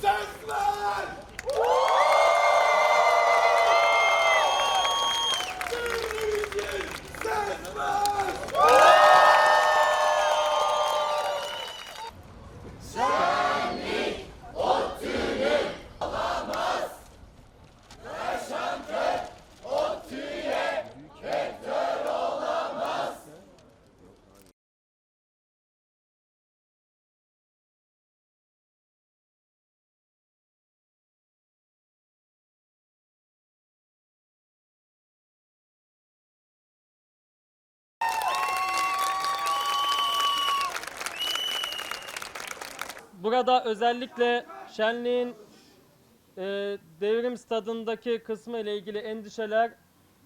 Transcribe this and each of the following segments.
Senseless! Burada özellikle şenliğin e, devrim stadındaki kısmı ile ilgili endişeler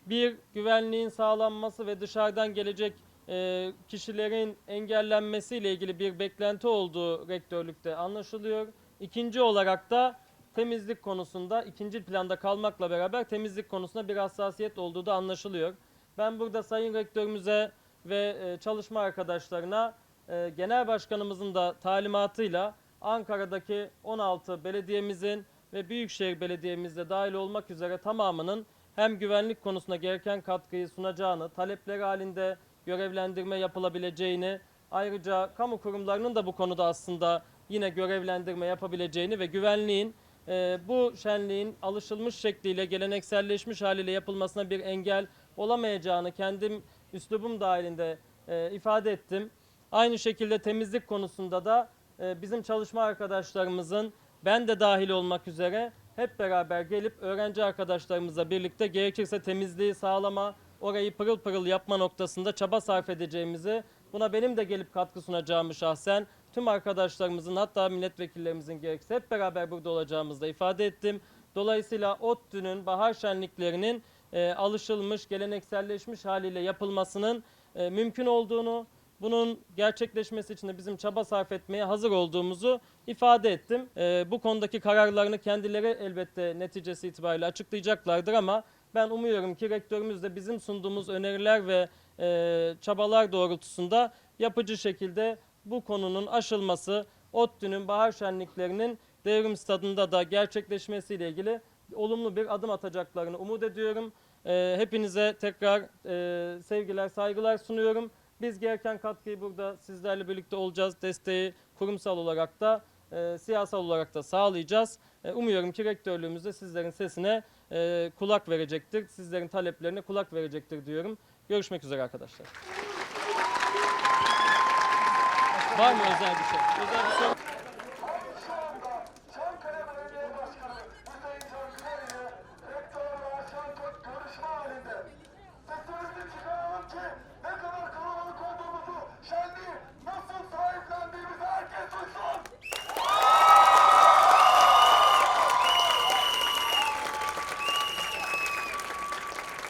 bir güvenliğin sağlanması ve dışarıdan gelecek e, kişilerin engellenmesi ile ilgili bir beklenti olduğu rektörlükte anlaşılıyor. İkinci olarak da temizlik konusunda ikinci planda kalmakla beraber temizlik konusunda bir hassasiyet olduğu da anlaşılıyor. Ben burada Sayın Rektörümüze ve e, çalışma arkadaşlarına e, Genel Başkanımızın da talimatıyla Ankara'daki 16 belediyemizin ve Büyükşehir Belediye'mizde dahil olmak üzere tamamının hem güvenlik konusunda gereken katkıyı sunacağını, talepleri halinde görevlendirme yapılabileceğini, ayrıca kamu kurumlarının da bu konuda aslında yine görevlendirme yapabileceğini ve güvenliğin e, bu şenliğin alışılmış şekliyle, gelenekselleşmiş haliyle yapılmasına bir engel olamayacağını kendim üslubum dahilinde e, ifade ettim. Aynı şekilde temizlik konusunda da bizim çalışma arkadaşlarımızın ben de dahil olmak üzere hep beraber gelip öğrenci arkadaşlarımızla birlikte gerekirse temizliği sağlama, orayı pırıl pırıl yapma noktasında çaba sarf edeceğimizi, buna benim de gelip katkı sunacağımı şahsen tüm arkadaşlarımızın hatta milletvekillerimizin gerekirse hep beraber burada olacağımızı da ifade ettim. Dolayısıyla ODTÜ'nün bahar şenliklerinin e, alışılmış, gelenekselleşmiş haliyle yapılmasının e, mümkün olduğunu, bunun gerçekleşmesi için de bizim çaba sarf etmeye hazır olduğumuzu ifade ettim. E, bu konudaki kararlarını kendileri elbette neticesi itibariyle açıklayacaklardır ama ben umuyorum ki rektörümüz de bizim sunduğumuz öneriler ve e, çabalar doğrultusunda yapıcı şekilde bu konunun aşılması, ODTÜ'nün bahar şenliklerinin devrim stadında da gerçekleşmesiyle ilgili olumlu bir adım atacaklarını umut ediyorum. Ee, hepinize tekrar e, sevgiler, saygılar sunuyorum. Biz gereken katkıyı burada sizlerle birlikte olacağız. Desteği kurumsal olarak da e, siyasal olarak da sağlayacağız. E, umuyorum ki rektörlüğümüz de sizlerin sesine e, kulak verecektir. Sizlerin taleplerine kulak verecektir diyorum. Görüşmek üzere arkadaşlar. Var mı özel bir şey? Özel bir soru